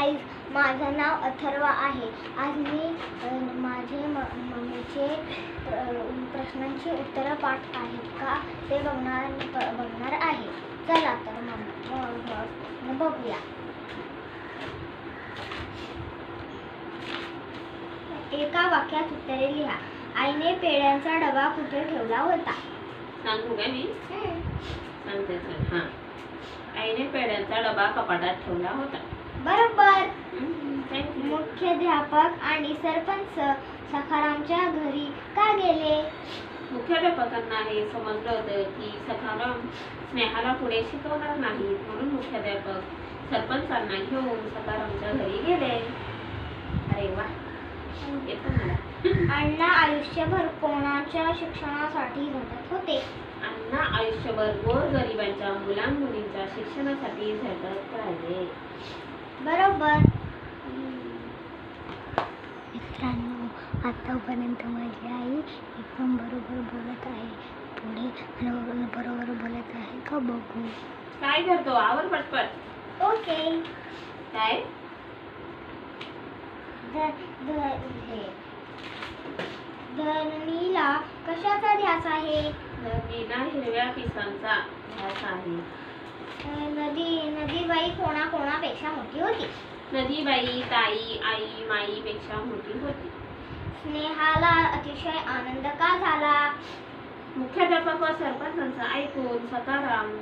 Guys माझं नाव अथर्व आहे. आज मी माझे म मम्मीचे प्र प्रश्नांची उत्तरं पाठ आहेत का ते बघणार बघणार आहे. चला तर मग बघूया. एका वाक्यात उत्तरे लिहा. आईने पेड्यांचा डबा कुठे ठेवला होता? सांगू काय मी? सांगते हां. आईने पेड्यांचा डबा कपाटात ठेवला होता. बरोबर. मुख्याध्यापक आणि सरपंच सखारामच्या घरी का गेले? मुख्याध्यापकांना हे समजलं होतं की सखाराम स्नेहाला पुढे शिकवणार नाही म्हणून मुख्याध्यापक सरपंचांना घेऊन सखारामच्या घरी गेले. अरे वा. येतं मला. अण्णा आयुष्यभर कोणाच्या शिक्षणासाठी झटत होते? अण्णा आयुष्यभर गोरगरिबांच्या मुलांमुलींच्या शिक्षणासाठी झटत राहिले. बरोबर. मित्रांनो आतापर्यंत माझी आई एकदम बरोबर बोलत आहे. पुढे बरोबर बोलत आहे का बघू? काय करतो? आवर पटपट. ओके. काय? हे. धरणीला कशाचा ध्यास आहे? नदीला हिरव्या पिसांचा ध्यास आहे. नदी नदीबाई कोणा कोणापेक्षा मोठी होती. नदीबाई ताई आई माईपेक्षा मोठी होती. स्नेहाला अतिशय आनंद का झाला? मुख्याध्यापक व सरपंचांचं ऐकून सकाराम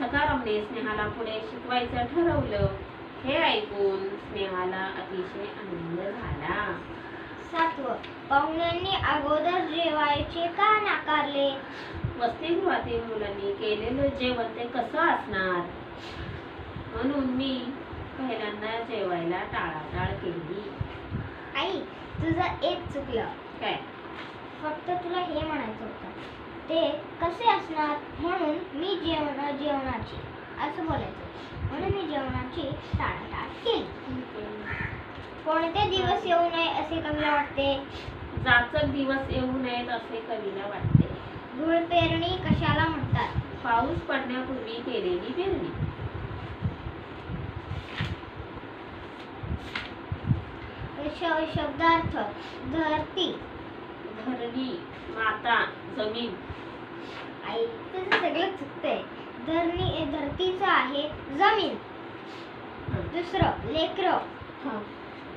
सकारामने स्नेहाला पुढे शिकवायचं ठरवलं. हे ऐकून स्नेहाला अतिशय आनंद झाला. सातवं पाहुण्यांनी अगोदर जेवायचे का नाकारले? वसतिगृहातील मुलांनी केलेलं जेवण ते कसं असणार? म्हणून मी पहिल्यांदा जेवायला टाळाटाळ केली. आई तुझं एक चुकलं. काय? फक्त तुला हे म्हणायचं होतं. ते कसे असणार? म्हणून मी जेवण जेवणाची असं बोलायचं. म्हणून मी जेवणाची टाळाटाळ केली. कोणते दिवस येऊ नये असे कवीला वाटते? जाचक दिवस येऊ नयेत असे कवीला वाटते. धूळ पेरणी कशाला म्हणतात? पाऊस पडण्यापूर्वी केलेली पेरणी. शब्दार्थ धरती. धरणी माता जमीन. आई तुझं सगळं चुकतंय धरणी धरतीचं आहे जमीन. दुसरं लेकर.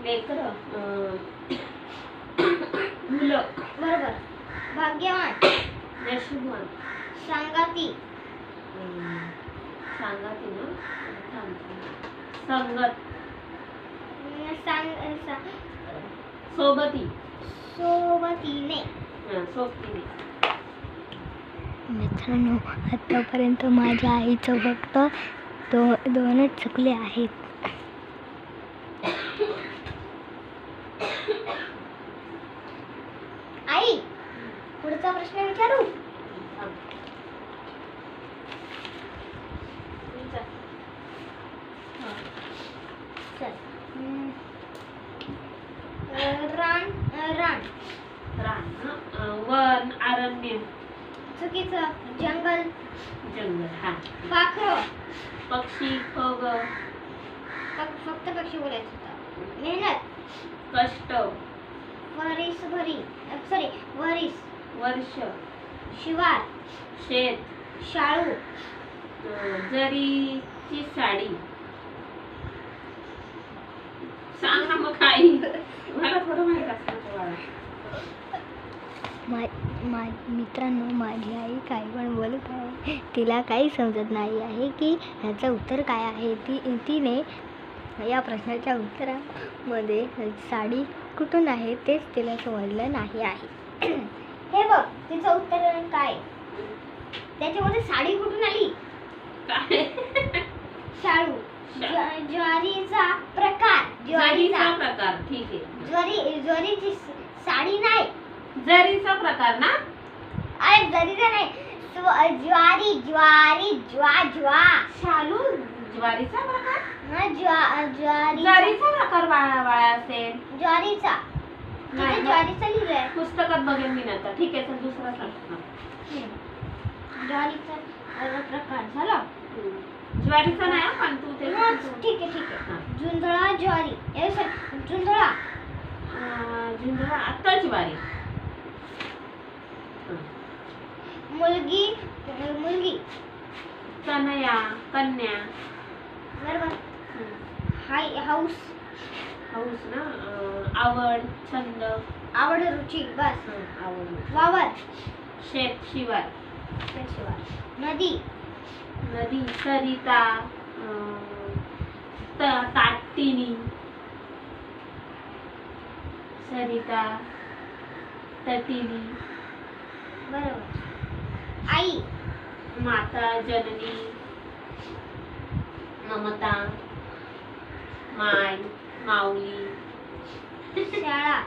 लेकर मुलं. बरोबर. भाग्यवान. नशिबवान. सांगाती. अं, सांगा ती ना. संगत. सांग सोबती. सोबतीने. सोबतीने. मित्रांनो आतापर्यंत माझ्या आईचं फक्त दो दोनच चुकले आहेत आई पुढचा प्रश्न विचारू थांब. विचार. चल हम्म. अं, रान अं, रान रान हं. अं, वन चुकीचं. जंगल. जंगल हा. पाखरं. पक्षी पग फक- फक्त पक्षी बोलायचं होतं. मेहनत. कष्ट. वरीस भरी. सॉरी वरीस. वर्ष. शिवार. शेत. शाळू. अं, जरीची साडी. सांग ना मग काही मला थोडं माहीत असतं ते बाळा. मा मा मित्रांनो माझी आई काही पण बोलत आहे. तिला काही समजत नाही आहे की ह्याचं उत्तर काय आहे. ती तिने या प्रश्नाच्या उत्तरामध्ये साडी कुठून आहे तेच तिला समजलं नाही आहे. हे बघ तिचं उत्तर काय? त्याच्यामध्ये साडी कुठून आली? काय? शाळू. ज्वा- ज्वारीचा प्रकार ज्वारीचा. प्रकार ठीक आहे. ज्वारी ज्वारीची साडी नाही. जरीचा प्रकार ना? अरे जरीचा नाही स्व- ज्वारी ज्वारी ज्वा ज्वा. शालू ज्वारीचा प्रकार? हा, ज्वा ज्वारी जरीचा प्रकार बाळा असेल. ज्वारीचा. नाही तिथे ना. ज्वारीचा लिहिलंय. पुस्तकात बघेन मी नंतर. ठीक आहे चल दुसरा सांग. ज्वारीचा अ, प्रकार झाला. ज्वारीचा नाही हं, पण तू ते हा, ठीक आहे ठीक आहे. हा. जुंधळा ज्वारी. वारी ए सॉरी झुंधळा अं, बारी हं. मुलगी मुलगी. कन्या कन्या. बरोबर. हाय हाऊस. हौस ना? अं, आवड छंद. आवड रुची बस. हं, आवड वावर. शेत शिवार. शिवाय नदी. नदी सरिता अं, त- ताटिनी सरिता तटिनी बरोबर. माता जननी ममता माय माऊली शाळा.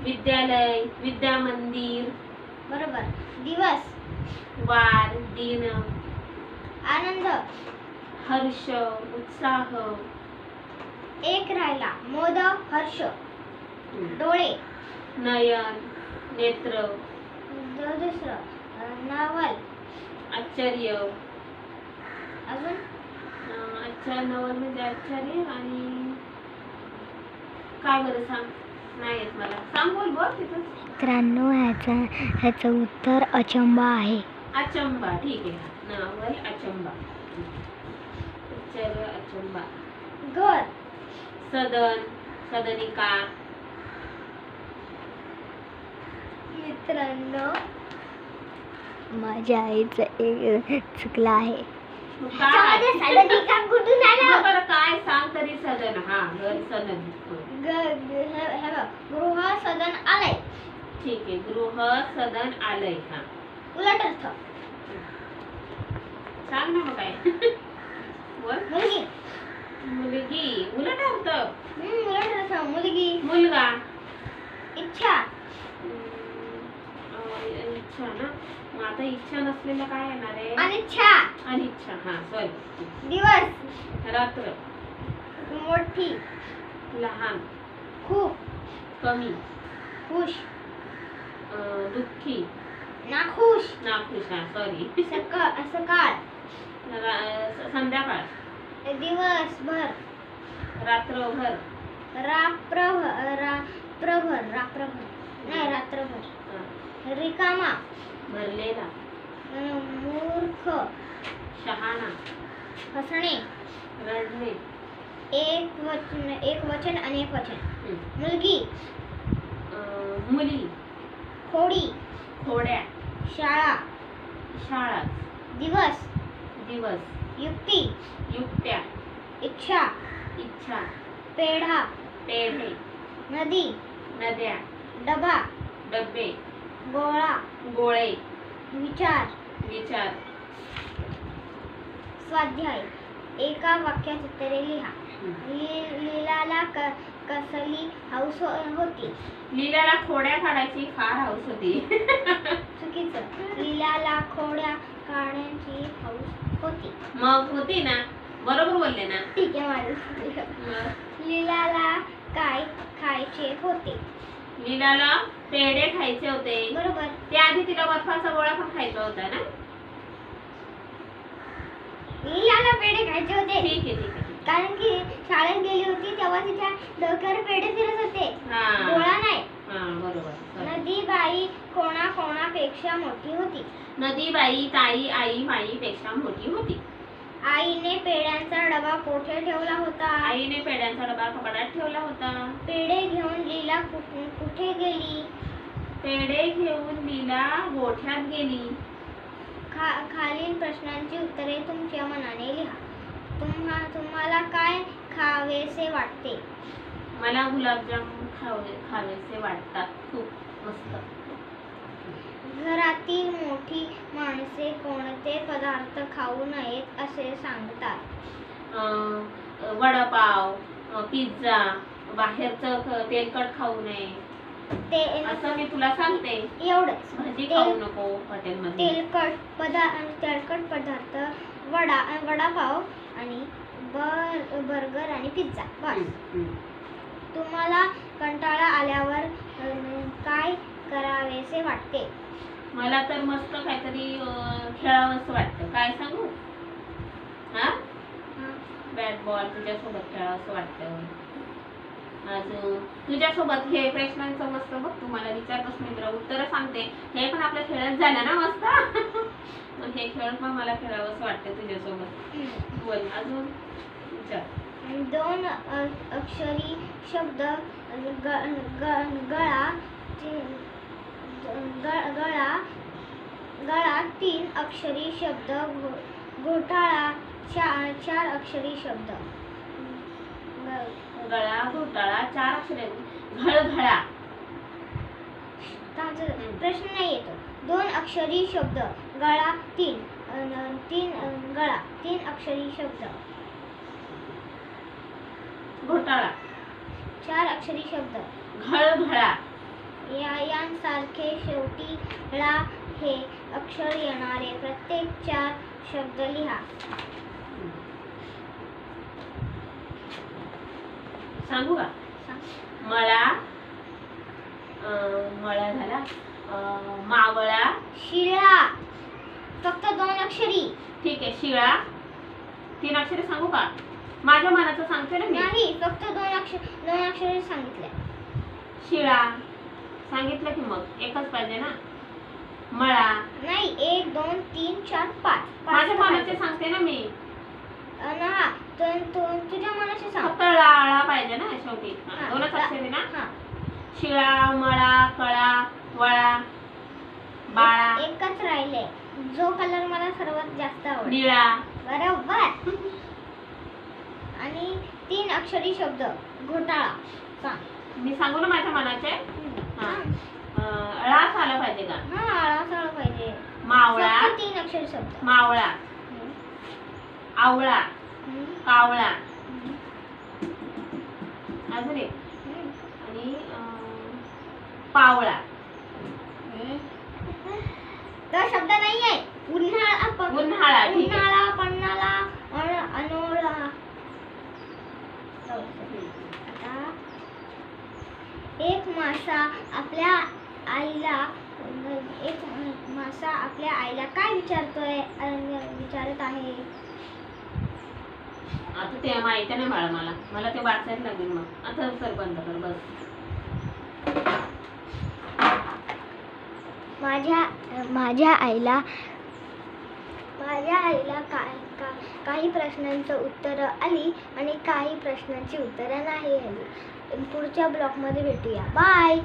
विद्यालय विद्यामंदिर बरोबर. दिवस. वार दिन आनंद. हर्ष उत्साह एक राहिला. मोद हर्ष. डोळे. नयन नेत्र. दुसरं नावल. आश्चर्य अजून? अच्छा नवल म्हणजे आश्चर्य आणि काय बरं सांग? नाही येत मला. सांग बोल बोल तिथं. मित्रांनो ह्याचा ह्याचं उत्तर अचंबा आहे. अचंबा. ठीक आहे. नावल अचंबा. आश्चर्य अचंबा. घर. सदन सदनिका. मित्रांनो माझ्या आईचं एक चुकलं आहे. कुठून आला? बरं काय सांग तरी सदन हा घर सदन हं. ग- ग- हे हे बघ, गृह सदन आलंय. ठीक आहे गृह सदन आलंय हा. उलट अर्थ. सांग ना मग काय. बोल मुलगी. मुलगी. उलट अर्थ. हम्म, उलट अर्थ. मुलगी. मुलगा. इच्छा. अं, इच्छा ना. मग आता इच्छा नसलेलं काय येणार आहे? अनिच्छा अनिच्छा हा सॉरी दिवस. रात्र. मोठी. लहान. खूप. कमी. खुश. अं, दुःखी. नाखुश. नाखुश हा सॉरी सकाळ सकाळ संध्याकाळ. दिवसभर. रात्रभर. रात्रभर रात्रभर रात्रभर नाही रात्रभर. अं, रिकामा. भरलेला. मूर्ख. शहाणा. हसणे. रडणे. एक वचन एक वचन आणि एक वचन. मुलगी. अं, मुली. खोडी. खोड्या. शाळा. शाळा. दिवस. दिवस. युक्ती. युक्त्या. इच्छा. इच्छा. पेढा. पेढे. नदी. नद्या. डबा. डबे गोळा. गोळे. विचार. विचार. स्वाध्याय. एका वाक्यात उत्तरे लिहा. लीलाला क कसली हौस हो- होती? लीलाला खोड्या काढायची फार हौस होती. चुकीचं. लीलाला खोड्या काढण्याची हौस होती. मग होती ना? बरोबर बोलले ना? ठीक आहे माझं मग. लीलाला काय खायचे होते? लीलाला पेढे खायचे होते. बरोबर. त्याआधी तिला बर्फाचा गोळा पण खायचा होता ना? लीलाला पेढे खायचे होते. ठीक आहे ठीक आहे कारण की शाळेत गेली होती तेव्हा तिच्या डोक्यावर पेढे फिरत होते. हा. गोळा नाही. हा बरोबर. नदी बाई कोणा कोणापेक्षा मोठी होती. नदी बाई ताई आई माईपेक्षा मोठी होती. आईने पेढ्यांचा डबा कोठे ठेवला होता? आईने पेढ्यांचा डबा कपाटात ठेवला होता. पेढे घेऊन लीला कुठे कुठे गेली? पेढे घेऊन लीला गोठ्यात गेली. खा खालील प्रश्नांची उत्तरे तुमच्या मनाने लिहा. तुम्हा तुम्हाला काय खावेसे वाटते? मला गुलाबजाम खावे खावेसे वाटतात. खूप मस्त. घरातील मोठी माणसे कोणते पदार्थ खाऊ नयेत असे सांगतात? वडापाव पिझ्झा बाहेरचं तेलकट खाऊ नये. ते असं मी तुला सांगते. एवढंच. भाजी खाऊ नको हॉटेलमध्ये. तेलकट पदार्थ तेलकट पदार्थ वडा वडापाव आणि बर बर्गर आणि पिझ्झा. बस. तुम्हाला कंटाळा आल्यावर काय करावेसे वाटते. मला तर मस्त काहीतरी खेळावंसं वाटतं. काय सांगू? हा? बॅट बॉल तुझ्यासोबत खेळावं असं वाटतं अजून तुझ्यासोबत हे प्रश्नांचं मस्त बघ तुम्हाला विचारतच मी तुला उत्तरं सांगते. हे पण आपल्या खेळत झालं ना मस्त? मग हे खेळ पण मला खेळावं असं वाटतं तुझ्यासोबत. बोल अजून? विचार. दोन अक्षरी शब्द गळा ती- गळा गळा तीन अक्षरी शब्द घोटाळा चार चार अक्षरी शब्द. गळा घोटाळा चार अक्षरे. घळघळा. प्रश्न नाही येतो. दोन अक्षरी शब्द गळा तीन तीन गळा तीन अक्षरी शब्द. घोटाळा. चार अक्षरी शब्द. घळघळा. या यांसारखे शेवटी ळा हे अक्षर येणारे. प्रत्येक चार शब्द लिहा. सांगू का? मळा मळा झाला. मावळा. शिळा. फक्त दोन अक्षरी. ठीक आहे शिळा. तीन अक्षरे सांगू का? माझ्या मनाचं सांगते ना मी. नाही फक्त दोन अक्षर दोन अक्षरे सांगितले. शिळा. सांगितलं की मग? एकच पाहिजे ना? मळा. नाही एक दोन तीन चार पाच. माझ्या मनाचे. सांगते ना मी. तुझ्या मनाचे सांग. फक्त ळा पाहिजे ना शेवटी. हा, दोनच अक्षरे ना? हा. शिळा मळा कळा वळा बाळा. एक- एकच राहिले. जो कलर मला सर्वात जास्त आवडतो. निळा. बरोबर. आणि तीन अक्षरी शब्द. घोटाळा. सांग. मी सांगू ना माझ्या मनाचे? हा. सांग. अं, ळाच आला पाहिजे का हा आळा पाहिजे मावळा फक्त तीन अक्षरी शब्द मावळा. आवळा. कावळा. अजून एक. आणि पावळा तो शब्द नाहीये उन्हाळा प- उन्हाळा, ठीक आहे. उन्हाळा पन्हाळा अन- अनोळा आता एक मासा आपल्या आईला एक मासा आपल्या आईला काय विचारतोय विचारत आहे? आता ते माहिती नाही बाळा मला. मला ते वाचायला लागेल मग. आता सर बंद कर बस. माझ्या माझ्या आईला माझ्या आईला काय का काही प्रश्नांचं उत्तरं आली आणि काही प्रश्नांची उत्तरं नाही आली. पुढच्या ब्लॉगमध्ये भेटूया. बाय!